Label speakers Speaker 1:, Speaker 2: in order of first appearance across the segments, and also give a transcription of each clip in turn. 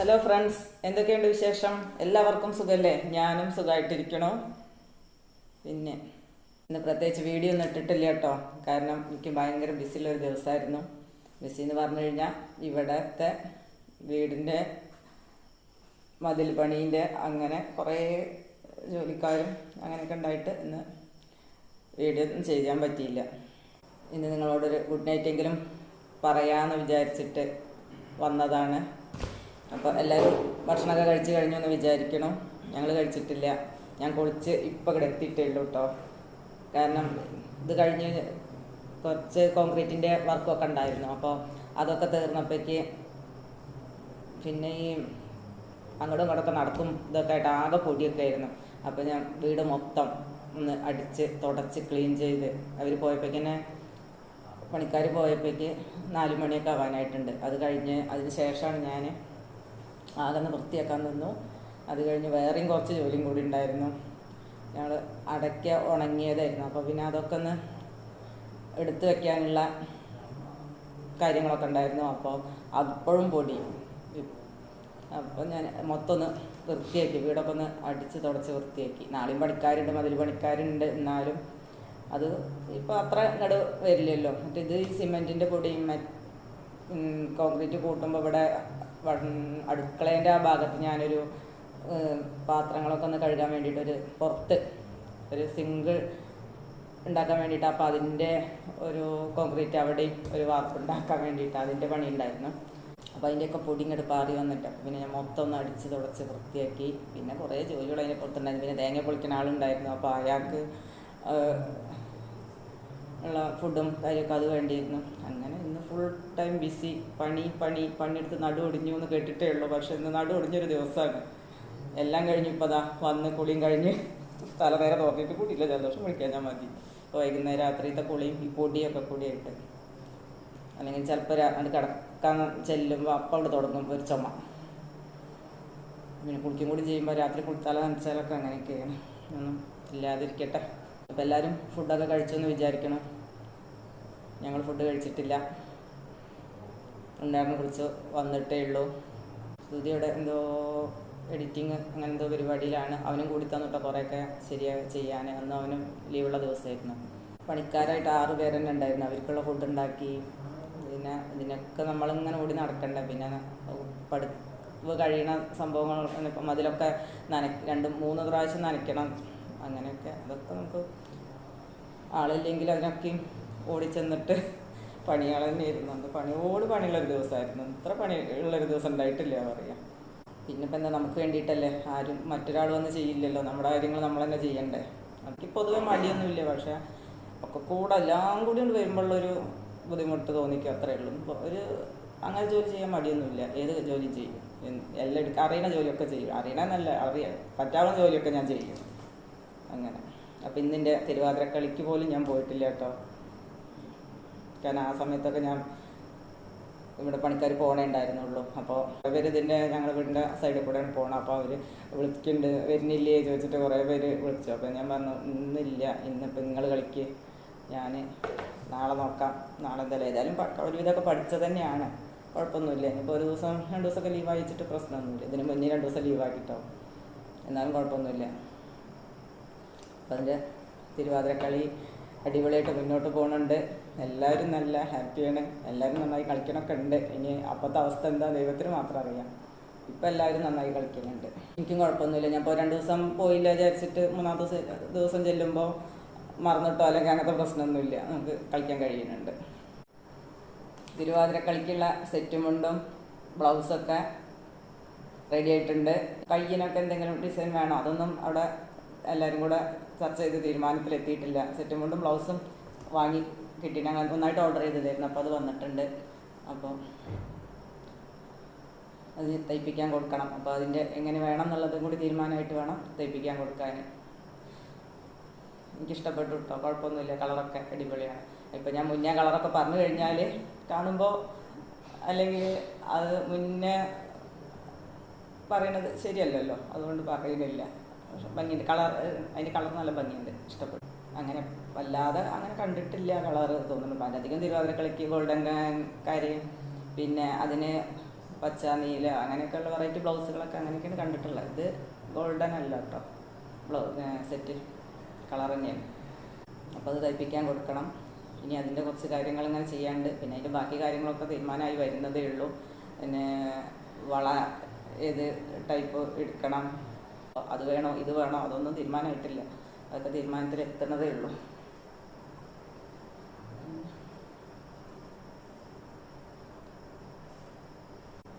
Speaker 1: Hello friends എന്തൊക്കെയുണ്ട് വിശേഷം? എല്ലാവർക്കും സുഖമല്ലേ ഞാനും സുഖമായിട്ടിരിക്കണോ പിന്നെ ഇന്ന് പ്രത്യേകിച്ച് വീഡിയോ ഒന്നും ഇട്ടിട്ടില്ല കേട്ടോ. കാരണം എനിക്ക് ഭയങ്കര ബിസിയുള്ളൊരു ദിവസമായിരുന്നു. ബിസി എന്ന് പറഞ്ഞു കഴിഞ്ഞാൽ ഇവിടത്തെ വീടിന്റെ മതിൽ പണീന്റെ അങ്ങനെ കുറേ ജോലിക്കാരും അങ്ങനെയൊക്കെ ഉണ്ടായിട്ട് ഇന്ന് വീഡിയോ ഒന്നും ചെയ്യാൻ പറ്റിയില്ല. ഇന്ന് നിങ്ങളോടൊരു ഗുഡ് നൈറ്റ് എങ്കിലും പറയാമെന്ന് വിചാരിച്ചിട്ട് വന്നതാണ്. അപ്പോൾ എല്ലാവരും ഭക്ഷണമൊക്കെ കഴിച്ച് കഴിഞ്ഞു എന്ന് വിചാരിക്കണം. ഞങ്ങൾ കഴിച്ചിട്ടില്ല. ഞാൻ കുളിച്ച് ഇപ്പം ഇവിടെ എത്തിയിട്ടേ ഉള്ളൂ കേട്ടോ കാരണം ഇത് കഴിഞ്ഞ് കുറച്ച് കോൺക്രീറ്റിന്റെ വർക്കൊക്കെ ഉണ്ടായിരുന്നു. അപ്പോൾ അതൊക്കെ തീർന്നപ്പോഴേക്ക് പിന്നെ ഈ അങ്ങോട്ടും ഇങ്ങോട്ടൊക്കെ നടക്കും ഇതൊക്കെ ആയിട്ട് ആകെ പൊടിയൊക്കെ ആയിരുന്നു. അപ്പോൾ ഞാൻ വീട് മൊത്തം ഒന്ന് അടിച്ച് തുടച്ച് ക്ലീൻ ചെയ്ത് അവർ പോയപ്പോഴേക്കിനെ പണിക്കാർ പോയപ്പോഴേക്ക് നാല് മണിയൊക്കെ ആവാനായിട്ടുണ്ട്. അത് കഴിഞ്ഞ് അതിന് ശേഷമാണ് ഞാൻ ആകെ ഒന്ന് വൃത്തിയാക്കാൻ നിന്നു. അത് കഴിഞ്ഞ് വേറെയും കുറച്ച് ജോലിയും കൂടി ഉണ്ടായിരുന്നു. ഞങ്ങൾ അടയ്ക്ക ഉണങ്ങിയതായിരുന്നു. അപ്പോൾ പിന്നെ അതൊക്കെ ഒന്ന് എടുത്തു വയ്ക്കാനുള്ള കാര്യങ്ങളൊക്കെ ഉണ്ടായിരുന്നു. അപ്പോൾ അപ്പോഴും പൊടി. അപ്പോൾ ഞാൻ മൊത്തം ഒന്ന് വൃത്തിയാക്കി. വീടൊക്കെ ഒന്ന് അടിച്ച് തുടച്ച് വൃത്തിയാക്കി. നാളെയും പണിക്കാരുണ്ട് മതിൽ പണിക്കാരുണ്ട് എന്നാലും അത് ഇപ്പോൾ അത്ര ഇങ്ങോട്ട് വരില്ലല്ലോ. മറ്റേ ഇത് ഈ സിമെന്റിന്റെ പൊടിയും കോൺക്രീറ്റ് കൂട്ടുമ്പോൾ ഇവിടെ അടുക്കളേന്റെ ആ ഭാഗത്ത് ഞാനൊരു പാത്രങ്ങളൊക്കെ ഒന്ന് കഴുകാൻ വേണ്ടിയിട്ട് ഒരു പുറത്ത് ഒരു സിംഗിൾ ഉണ്ടാക്കാൻ വേണ്ടിയിട്ട് അപ്പോൾ അതിന്റെ ഒരു കോൺക്രീറ്റ് അവിടെയും ഒരു വാർപ്പ് ഉണ്ടാക്കാൻ വേണ്ടിയിട്ട് അതിന്റെ പണി ഉണ്ടായിരുന്നു. അപ്പോൾ അതിന്റെയൊക്കെ പൊടി ഇങ്ങോട്ട് പാറി വന്നിട്ട് അപ്പോൾ പിന്നെ ഞാൻ മൊത്തം ഒന്ന് അടിച്ച് തുടച്ച് വൃത്തിയാക്കി. പിന്നെ കുറേ ജോലികൾ അതിനെ പുറത്തുണ്ടായിരുന്നു. പിന്നെ തേങ്ങ പൊളിക്കുന്ന ആളുണ്ടായിരുന്നു. അപ്പോൾ അയാൾക്ക് ഉള്ള ഫുഡും കാര്യമൊക്കെ അത് വേണ്ടിയിരുന്നു. അങ്ങനെ ടൈം ബിസി പണി പണി പണിയെടുത്ത് നടു ഒടിഞ്ഞു എന്ന് കേട്ടിട്ടേ ഉള്ളൂ. പക്ഷെ ഇന്ന് നടു ഒടിഞ്ഞൊരു ദിവസമാണ്. എല്ലാം കഴിഞ്ഞ് ഇപ്പോൾ അതാ വന്ന് കുളിയും കഴിഞ്ഞ് തലനേരെ തോന്നിയിട്ട് കൂട്ടിയില്ല ജലദോഷം ഞാൻ മതി. അപ്പോൾ വൈകുന്നേരം രാത്രിയത്തെ കുളിയും ഈ പൊടിയൊക്കെ കൂടിയായിട്ട്. അല്ലെങ്കിൽ ചിലപ്പോൾ അത് കിടക്കാൻ ചെല്ലുമ്പോൾ അപ്പം അവിടെ തുടങ്ങും ഒരു ചുമ. പിന്നെ കുളിക്കും കൂടി ചെയ്യുമ്പോൾ രാത്രി കുളിത്താല നനച്ചാലൊക്കെ അങ്ങനെയൊക്കെയാണ്. ഒന്നും ഇല്ലാതിരിക്കട്ടെ. അപ്പോൾ എല്ലാവരും ഫുഡൊക്കെ കഴിച്ചു എന്ന് വിചാരിക്കണം. ഞങ്ങൾ ഫുഡ് കഴിച്ചിട്ടില്ല. ഉണ്ടായിരുന്നു കുറിച്ച് വന്നിട്ടേ ഉള്ളൂ. സ്തുതിയുടെ എന്തോ എഡിറ്റിങ് അങ്ങനെ എന്തോ പരിപാടിയിലാണ്. അവനും കൂടി തന്നിട്ട് കുറേയൊക്കെ ശരിയായി ചെയ്യാൻ അന്ന് അവനും ലീവുള്ള ദിവസമായിരുന്നു. പണിക്കാരായിട്ട് ആറ് പേര് തന്നെ ഉണ്ടായിരുന്നു. അവർക്കുള്ള ഫുഡ് ഉണ്ടാക്കി. പിന്നെ ഇതിനൊക്കെ നമ്മളിങ്ങനെ ഓടി നടക്കണ്ട? പിന്നെ പഠിപ്പ് കഴിയണ സംഭവങ്ങൾ ഇപ്പം അതിലൊക്കെ നന രണ്ട് മൂന്ന് പ്രാവശ്യം നനയ്ക്കണം. അങ്ങനെയൊക്കെ. അതൊക്കെ നമുക്ക് ആളില്ലെങ്കിൽ അതിനൊക്കെയും ഓടിച്ചെന്നിട്ട് പണികൾ തന്നെയായിരുന്നു അന്ന് പണിയോട് പണിയുള്ളൊരു ദിവസമായിരുന്നു. ഇത്ര പണി ദിവസം ഉണ്ടായിട്ടില്ല പറയാം. പിന്നെ ഇപ്പം എന്താ നമുക്ക് വേണ്ടിയിട്ടല്ലേ? ആരും മറ്റൊരാൾ വന്ന് ചെയ്യില്ലല്ലോ. നമ്മുടെ കാര്യങ്ങൾ നമ്മൾ തന്നെ ചെയ്യണ്ടേ? നമുക്ക് പൊതുവെ മടിയൊന്നുമില്ല. പക്ഷേ ഒക്കെ കൂടെ എല്ലാം കൂടി കൊണ്ട് വരുമ്പോഴുള്ളൊരു ബുദ്ധിമുട്ട് തോന്നിക്കും അത്രേ ഉള്ളൂ. ഒരു അങ്ങനെ ജോലി ചെയ്യാൻ മടിയൊന്നുമില്ല. ഏത് ജോലി ചെയ്യും. എല്ലാം എടുക്കുക അറിയണ ജോലിയൊക്കെ ചെയ്യും. അറിയണമെന്നല്ല അറിയാം. പറ്റാവുന്ന ജോലിയൊക്കെ ഞാൻ ചെയ്യും. അങ്ങനെ. അപ്പം ഇന്നിന്റെ തിരുവാതിരക്കളിക്ക് പോലും ഞാൻ പോയിട്ടില്ല കേട്ടോ. കാരണം ആ സമയത്തൊക്കെ ഞാൻ ഇവിടെ പണിക്കാർ പോകണേ ഉണ്ടായിരുന്നുള്ളൂ. അപ്പോൾ അവർ ഇതിന്റെ ഞങ്ങളുടെ വീടിന്റെ സൈഡിൽ കൂടെയാണ് പോകണം അപ്പോൾ അവർ വിളിക്കുന്നുണ്ട് വരുന്നില്ലേ? ചോദിച്ചിട്ട് കുറേ പേര് വിളിച്ചു. അപ്പോൾ ഞാൻ പറഞ്ഞു ഇന്നില്ല. ഇന്നിപ്പോൾ നിങ്ങൾ കളിക്ക്. ഞാൻ നാളെ നോക്കാം. നാളെ എന്തായാലും ഏതായാലും ഒരുവിധമൊക്കെ പഠിച്ചത് തന്നെയാണ്. കുഴപ്പമൊന്നുമില്ല ഇനിയിപ്പോൾ ഒരു ദിവസം രണ്ട് ദിവസമൊക്കെ ലീവ് അയച്ചിട്ട് പ്രശ്നമൊന്നുമില്ല. ഇതിന് മുന്നേ രണ്ട് ദിവസം ലീവ് ആക്കിട്ടോ. എന്നാലും കുഴപ്പമൊന്നുമില്ല അപ്പം അതിന്റെ തിരുവാതിരക്കളി അടിപൊളിയായിട്ട് മുന്നോട്ട് പോകുന്നുണ്ട് എല്ലാവരും നല്ല ഹാപ്പിയാണ്. എല്ലാവരും നന്നായി കളിക്കണമൊക്കെ ഉണ്ട് ഇനി അപ്പോഴത്തെ അവസ്ഥ എന്താ ദൈവത്തിന് മാത്രം അറിയാം. ഇപ്പം എല്ലാവരും നന്നായി കളിക്കുന്നുണ്ട് എനിക്കും കുഴപ്പമൊന്നുമില്ല. ഞാൻ ഇപ്പോൾ രണ്ട് ദിവസം പോയില്ല വിചാരിച്ചിട്ട് മൂന്നാം ദിവസം ദിവസം ചെല്ലുമ്പോൾ മറന്നിട്ടോ? അല്ലെങ്കിൽ അങ്ങനത്തെ പ്രശ്നമൊന്നുമില്ല. നമുക്ക് കളിക്കാൻ കഴിയുന്നുണ്ട്. തിരുവാതിര കളിക്കുള്ള സെറ്റും മുണ്ടും ബ്ലൗസൊക്കെ റെഡി ആയിട്ടുണ്ട്. കയ്യിനൊക്കെ എന്തെങ്കിലും ഡിസൈൻ വേണോ? അതൊന്നും അവിടെ എല്ലാവരും കൂടെ ചർച്ച ചെയ്ത് തീരുമാനത്തിലെത്തിയിട്ടില്ല. സെറ്റും കൊണ്ടും ബ്ലൗസും വാങ്ങി കിട്ടി ഞങ്ങൾ ഒന്നായിട്ട് ഓർഡർ ചെയ്തതായിരുന്നു. അപ്പോൾ അത് വന്നിട്ടുണ്ട്. അപ്പോൾ അത് തയ്പ്പിക്കാൻ കൊടുക്കണം. അപ്പോൾ അതിന്റെ എങ്ങനെ വേണം എന്നുള്ളതും കൂടി തീരുമാനമായിട്ട് വേണം തയ്പ്പിക്കാൻ കൊടുക്കാൻ. എനിക്കിഷ്ടപ്പെട്ടു കേട്ടോ കുഴപ്പമൊന്നുമില്ല. കളറൊക്കെ അടിപൊളിയാണ്. ഇപ്പം ഞാൻ മുന്നേ കളറൊക്കെ പറഞ്ഞു കഴിഞ്ഞാൽ കാണുമ്പോൾ അല്ലെങ്കിൽ അത് മുന്നേ പറയണത് ശരിയല്ലല്ലോ. അതുകൊണ്ട് പറയുന്നില്ല. പക്ഷെ ഭംഗിയുണ്ട്. കളർ അതിന്റെ കളർ നല്ല ഭംഗിയുണ്ട്. ഇഷ്ടപ്പെട്ടു. അങ്ങനെ വല്ലാതെ അങ്ങനെ കണ്ടിട്ടില്ല കളറ് തോന്നുന്നു. വളരെയധികം തിരുവാതിരക്കളിക്ക് ഗോൾഡൻ കാര്യം പിന്നെ അതിന് പച്ച നീല അങ്ങനെയൊക്കെയുള്ള വെറൈറ്റി ബ്ലൗസുകളൊക്കെ അങ്ങനെയൊക്കെയാണ് കണ്ടിട്ടുള്ളത്. ഇത് ഗോൾഡൻ അല്ല കേട്ടോ. ബ്ലൗ സെറ്റ് കളർ തന്നെയാണ്. അപ്പോൾ അത് തയ്പ്പിക്കാൻ കൊടുക്കണം. ഇനി അതിന്റെ കുറച്ച് കാര്യങ്ങൾ ഇങ്ങനെ ചെയ്യാണ്ട് പിന്നെ അതിന്റെ ബാക്കി കാര്യങ്ങളൊക്കെ തീരുമാനമായി വരുന്നതേ ഉള്ളൂ. പിന്നെ വള ഏത് ടൈപ്പ് എടുക്കണം? അത് വേണോ ഇത് വേണോ അതൊന്നും തീരുമാനമായിട്ടില്ല. അതൊക്കെ തീരുമാനത്തിൽ എത്തണതേ ഉള്ളൂ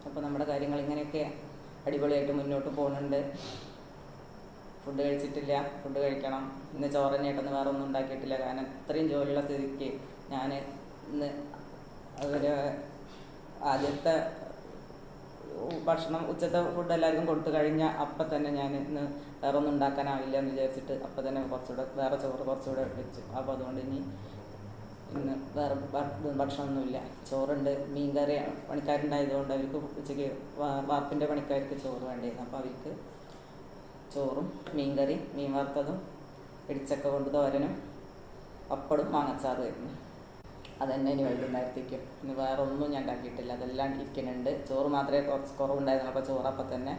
Speaker 1: അപ്പോൾ നമ്മുടെ കാര്യങ്ങൾ ഇങ്ങനെയൊക്കെ അടിപൊളിയായിട്ട് മുന്നോട്ട് പോകുന്നുണ്ട്. ഫുഡ് കഴിച്ചിട്ടില്ല ഫുഡ് കഴിക്കണം. ഇന്ന് ചോറ് തന്നെയായിട്ടൊന്നും വേറെ ഒന്നും ഉണ്ടാക്കിയിട്ടില്ല. കാരണം ഇത്രയും ജോലിയുള്ള സ്ഥിതിക്ക് ഞാൻ ഇന്ന് ഒരു ആദ്യത്തെ ഭക്ഷണം ഉച്ചത്തെ ഫുഡ് എല്ലാവർക്കും കൊടുത്തു കഴിഞ്ഞാൽ അപ്പം തന്നെ ഞാൻ ഇന്ന് വേറെ ഒന്നും ഉണ്ടാക്കാനാവില്ല എന്ന് വിചാരിച്ചിട്ട് അപ്പം തന്നെ കുറച്ചുകൂടെ വേറെ ചോറ് കുറച്ചുകൂടെ വെച്ചു. അപ്പോൾ അതുകൊണ്ട് ഇനി വേറെ ഭക്ഷണമൊന്നുമില്ല. ചോറുണ്ട് മീൻകറി പണിക്കാരുണ്ടായതുകൊണ്ട് അവർക്ക് ഉച്ചയ്ക്ക് വാർപ്പിന്റെ പണിക്കാർക്ക് ചോറ് വേണ്ടിയിരുന്നു. അപ്പോൾ അവർക്ക് ചോറും മീൻകറി മീൻ വറുത്തതും ഇടിച്ചക്ക കൊണ്ട് തോരനും പപ്പടും മാങ്ങച്ചാറും ആയിരുന്നു. അതന്നെ ഇനി വൈകുന്നേരത്തേക്കും. ഇനി വേറെ ഒന്നും ഞാൻ ഉണ്ടാക്കിയിട്ടില്ല. അതെല്ലാം ഇരിക്കുന്നുണ്ട്. ചോറ് മാത്രമേ കുറച്ച് കുറവുണ്ടായിരുന്നു അപ്പോൾ ചോറ് അപ്പം തന്നെ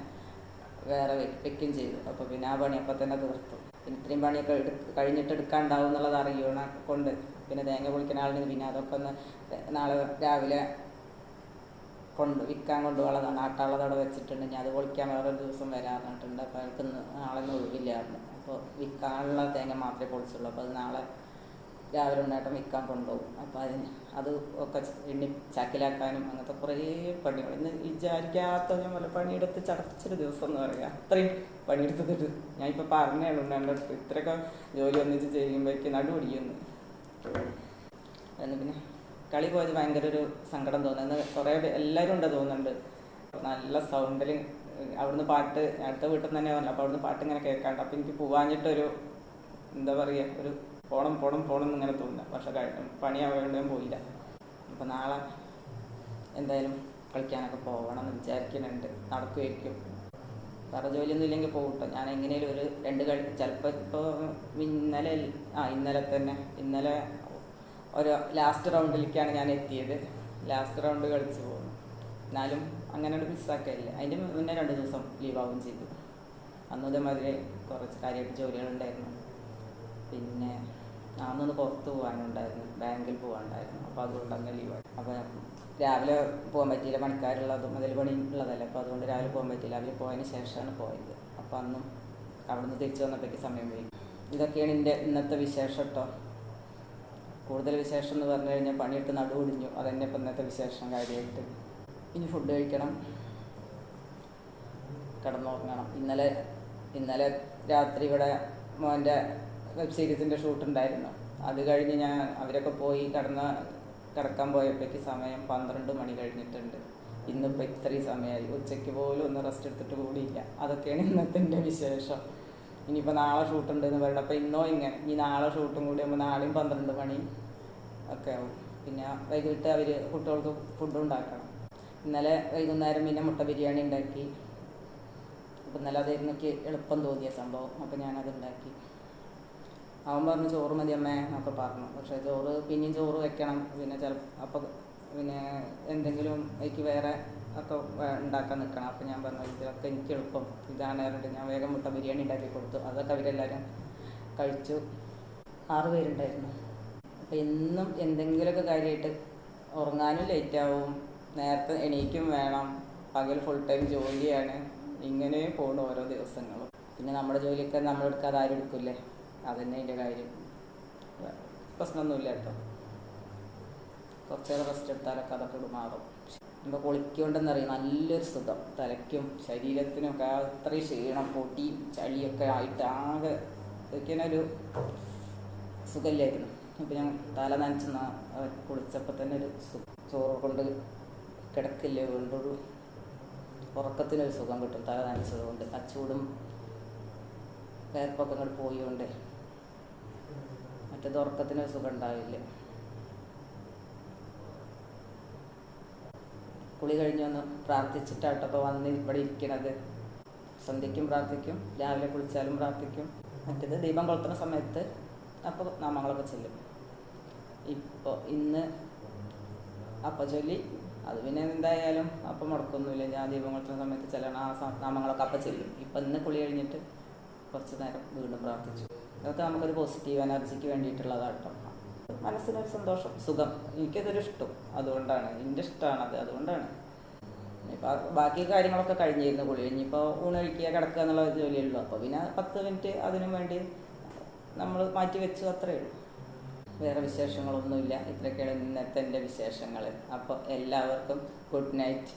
Speaker 1: വേറെ വെക്കും ചെയ്തു. അപ്പോൾ പിന്നെ ആ പണി അപ്പം തന്നെ തീർത്തു. ഇത്രയും പണിയൊക്കെ എടു കഴിഞ്ഞിട്ട് എടുക്കാണ്ടാവും എന്നുള്ളത് അറിയണ കൊണ്ട് പിന്നെ തേങ്ങ പൊളിക്കുന്ന ആളിന് പിന്നെ അതൊക്കെ ഒന്ന് നാളെ രാവിലെ കൊണ്ട് വിൽക്കാൻ കൊണ്ടുപോകാനുള്ളതാണ്. അവിടെ വെച്ചിട്ടുണ്ട്. ഞാൻ അത് പൊളിക്കാൻ വേറെ ഒരു ദിവസം വരാറുണ്ട് അപ്പോൾ അവർക്ക് നാളെ ഒന്നും ഒഴിവില്ലായിരുന്നു. അപ്പോൾ വിൽക്കാനുള്ള തേങ്ങ മാത്രമേ പൊളിച്ചുള്ളൂ. അപ്പോൾ അത് നാളെ രാവിലെ ഉണ്ടായിട്ട് വിൽക്കാൻ കൊണ്ടുപോകും. അപ്പോൾ അതിന് അത് ഒക്കെ എണ്ണി ചാക്കിലാക്കാനും അങ്ങനത്തെ കുറേ പണികൾ ഇന്ന് വിചാരിക്കാത്ത ഞാൻ വല്ല പണിയെടുത്ത് ചടച്ചൊരു ദിവസം എന്ന് പറയാം. അത്രയും പണിയെടുത്തിട്ട് ഞാൻ ഇപ്പോൾ പറഞ്ഞേ ഉള്ളൂ. എന്റെ അടുത്ത് ഇത്രയൊക്കെ ജോലി ഒന്നിച്ച് ചെയ്യുമ്പോഴേക്ക് നടുപിടിക്കുന്നു കളി പോയത് ഭയങ്കര ഒരു സങ്കടം തോന്നുന്നു കുറേ എല്ലാവരും ഉണ്ട് തോന്നുന്നുണ്ട്. നല്ല സൗണ്ടിൽ അവിടുന്ന് പാട്ട് അടുത്ത വീട്ടിൽ തന്നെ പറഞ്ഞു അപ്പോൾ അവിടുന്ന് പാട്ട് ഇങ്ങനെ കേൾക്കാണ്ട്. അപ്പോൾ എനിക്ക് പോവാഞ്ഞിട്ടൊരു എന്താ പറയുക ഒരു പോണം പോണം പോണം എന്നിങ്ങനെ തോന്നുക പക്ഷെ പണിയാവേണ്ടും പോയില്ല. അപ്പോൾ നാളെ എന്തായാലും കളിക്കാനൊക്കെ പോകണം എന്ന് വിചാരിക്കുന്നുണ്ട് നടക്കുമായിരിക്കും വേറെ ജോലിയൊന്നും ഇല്ലെങ്കിൽ പോകട്ടോ ഞാൻ എങ്ങനെയും ഒരു രണ്ട് കളി ചിലപ്പോൾ ഇപ്പോൾ ഇന്നലെ ആ ഇന്നലെ തന്നെ. ഇന്നലെ ഒരു ലാസ്റ്റ് റൗണ്ടിലേക്കാണ് ഞാൻ എത്തിയത്. ലാസ്റ്റ് റൗണ്ട് കളിച്ച് പോകുന്നു. എന്നാലും അങ്ങനെ ഒരു മിസ്സാക്കില്ല അതിന്റെ മുന്നേ രണ്ട് ദിവസം ലീവാകും ചെയ്തു. അന്ന് ഇതേമാതിരി കുറച്ച് കാര്യമായിട്ട് ജോലികളുണ്ടായിരുന്നു. പിന്നെ അന്നൊന്ന് പുറത്ത് പോകാനുണ്ടായിരുന്നു. ബാങ്കിൽ പോകാനുണ്ടായിരുന്നു. അപ്പോൾ അതുകൊണ്ട് അങ്ങനെ ലീവായി അപ്പോൾ രാവിലെ പോകാൻ പറ്റിയില്ല. പണിക്കാരുള്ളതും അതിൽ പണി ഉള്ളതല്ലേ. അപ്പോൾ അതുകൊണ്ട് രാവിലെ പോകാൻ പറ്റിയില്ല. അവർ പോയതിന് ശേഷമാണ് പോയത്. അപ്പോൾ അന്നും അവിടുന്ന് തിരിച്ചു വന്നപ്പോഴേക്ക് സമയം വരും ഇതൊക്കെയാണ് എന്റെ ഇന്നത്തെ വിശേഷം കേട്ടോ കൂടുതൽ വിശേഷം എന്ന് പറഞ്ഞു കഴിഞ്ഞാൽ പണിയെടുത്ത് നടുവൊടിഞ്ഞു. അതന്നെ ഇപ്പം ഇന്നത്തെ വിശേഷം കാര്യമായിട്ട്. ഇനി ഫുഡ് കഴിക്കണം. കിടന്നുറങ്ങണം. ഇന്നലെ ഇന്നലെ രാത്രി ഇവിടെ മോന്റെ വെബ് സീരീസിന്റെ ഷൂട്ട് ഉണ്ടായിരുന്നു. അത് കഴിഞ്ഞ് ഞാൻ അവരൊക്കെ പോയി കിടന്ന് കിടക്കാൻ പോയപ്പോഴേക്ക് സമയം പന്ത്രണ്ട് മണി കഴിഞ്ഞിട്ടുണ്ട്. ഇന്നിപ്പോൾ ഇത്രയും സമയമായി. ഉച്ചയ്ക്ക് പോലും ഒന്ന് റെസ്റ്റ് എടുത്തിട്ട് കൂടിയില്ല. അതൊക്കെയാണ് ഇന്നത്തെ വിശേഷം. ഇനിയിപ്പോൾ നാളെ ഷൂട്ട് ഉണ്ടെന്ന് പറയുന്നത് അപ്പോൾ ഇന്നോ ഇങ്ങനെ. ഇനി നാളെ ഷൂട്ടും കൂടി ആകുമ്പോൾ നാളെയും പന്ത്രണ്ട് മണി ഒക്കെ ആവും. പിന്നെ വൈകിട്ട് അവർ കുട്ടികൾക്ക് ഫുഡ് ഉണ്ടാക്കണം. ഇന്നലെ വൈകുന്നേരം പിന്നെ മുട്ട ബിരിയാണി ഉണ്ടാക്കി. അപ്പം ഇന്നലെ അതായിരുന്നു എനിക്ക് എളുപ്പം തോന്നിയ സംഭവം. അപ്പം ഞാനത് ഉണ്ടാക്കി. അവൻ പറഞ്ഞു ചോറ് മതി അമ്മേ എന്നൊക്കെ പറഞ്ഞു. പക്ഷേ ചോറ് പിന്നെയും ചോറ് വെക്കണം. പിന്നെ ചില അപ്പം പിന്നെ എന്തെങ്കിലും എനിക്ക് വേറെ ഒക്കെ ഉണ്ടാക്കാൻ നിൽക്കണം. അപ്പം ഞാൻ പറഞ്ഞു ഇതൊക്കെ എനിക്ക് എളുപ്പം. ഇതാണ് പറഞ്ഞിട്ട് ഞാൻ വേഗം മുട്ട ബിരിയാണി ഉണ്ടാക്കി കൊടുത്തു. അതൊക്കെ അവരെല്ലാവരും കഴിച്ചു. ആറ് പേരുണ്ടായിരുന്നു. അപ്പം എന്നും എന്തെങ്കിലുമൊക്കെ കാര്യമായിട്ട് ഉറങ്ങാനും ലേറ്റാവും നേരത്തെ എണീക്കും വേണം. പകൽ ഫുൾ ടൈം ജോലിയാണ്. ഇങ്ങനെ പോണു ഓരോ ദിവസങ്ങളും. പിന്നെ നമ്മുടെ ജോലിയൊക്കെ നമ്മളെടുക്കാതെ ആരും എടുക്കില്ലേ? അതന്നെ അതിന്റെ കാര്യം. പ്രശ്നമൊന്നുമില്ല കേട്ടോ. കുറച്ചേരം റെസ്റ്റ് എടുത്താലൊക്കെ അതൊക്കെ മാറും. ഇപ്പോൾ കുളിക്കൊണ്ടെന്നറിയാം നല്ലൊരു സുഖം. തലയ്ക്കും ശരീരത്തിനും ഒക്കെ അത്രയും ക്ഷീണം പൊടിയും ചളിയൊക്കെ ആയിട്ട് ആകെ ഒരു സുഖമില്ലായിരുന്നു. അപ്പം ഞാൻ തല നനച്ച് കുളിച്ചപ്പോൾ തന്നെ ഒരു ചോറ് കൊണ്ട് കിടക്കില്ല? വീണ്ടൊരു ഉറക്കത്തിനൊരു സുഖം കിട്ടും തല നനച്ചത് കൊണ്ട്. ആ ചൂടും അങ്ങോട്ട് പോയിക്കൊണ്ട് മറ്റേത് ഉറക്കത്തിനൊരു സുഖം ഉണ്ടാവില്ല. കുളി കഴിഞ്ഞ് വന്ന് പ്രാർത്ഥിച്ചിട്ടാട്ടോ അപ്പോൾ വന്ന് ഇവിടെ ഇരിക്കണത്. സന്ധ്യയ്ക്കും പ്രാർത്ഥിക്കും രാവിലെ കുളിച്ചാലും പ്രാർത്ഥിക്കും. മറ്റേത് ദീപം കൊളുത്തുന്ന സമയത്ത് അപ്പോൾ നാമങ്ങളൊക്കെ ചെല്ലും. ഇപ്പോൾ ഇന്ന് അപ്പം ചൊല്ലി അത് പിന്നെ എന്തായാലും അപ്പം മുടക്കൊന്നുമില്ല. ഞാൻ ദീപം കൊളുത്തുന്ന സമയത്ത് ചെല്ലണം ആ നാമങ്ങളൊക്കെ അപ്പം ചെല്ലും. ഇപ്പം ഇന്ന് കുളി കഴിഞ്ഞിട്ട് കുറച്ച് നേരം വീണ്ടും പ്രാർത്ഥിച്ചു. അതൊക്കെ നമുക്കൊരു പോസിറ്റീവ് എനർജിക്ക് വേണ്ടിയിട്ടുള്ളതാട്ടോ. മനസ്സിനൊരു സന്തോഷം സുഖം. എനിക്കതൊരു ഇഷ്ടം. അതുകൊണ്ടാണ്. എന്റെ ഇഷ്ടമാണ് അത് അതുകൊണ്ടാണ്. ഇപ്പം ബാക്കി കാര്യങ്ങളൊക്കെ കഴിഞ്ഞിരുന്നു കുളി ഇനിയിപ്പോൾ ഊണ് കഴിക്കുക കിടക്കുക എന്നുള്ള ജോലിയുള്ളൂ അപ്പോൾ പിന്നെ പത്ത് മിനിറ്റ് അതിനും വേണ്ടി നമ്മൾ മാറ്റി വെച്ചു അത്രയേ ഉള്ളൂ. വേറെ വിശേഷങ്ങളൊന്നുമില്ല. ഇത്രയൊക്കെയാണ് ഇന്നത്തെ എന്റെ വിശേഷങ്ങൾ അപ്പോൾ എല്ലാവർക്കും ഗുഡ് നൈറ്റ്.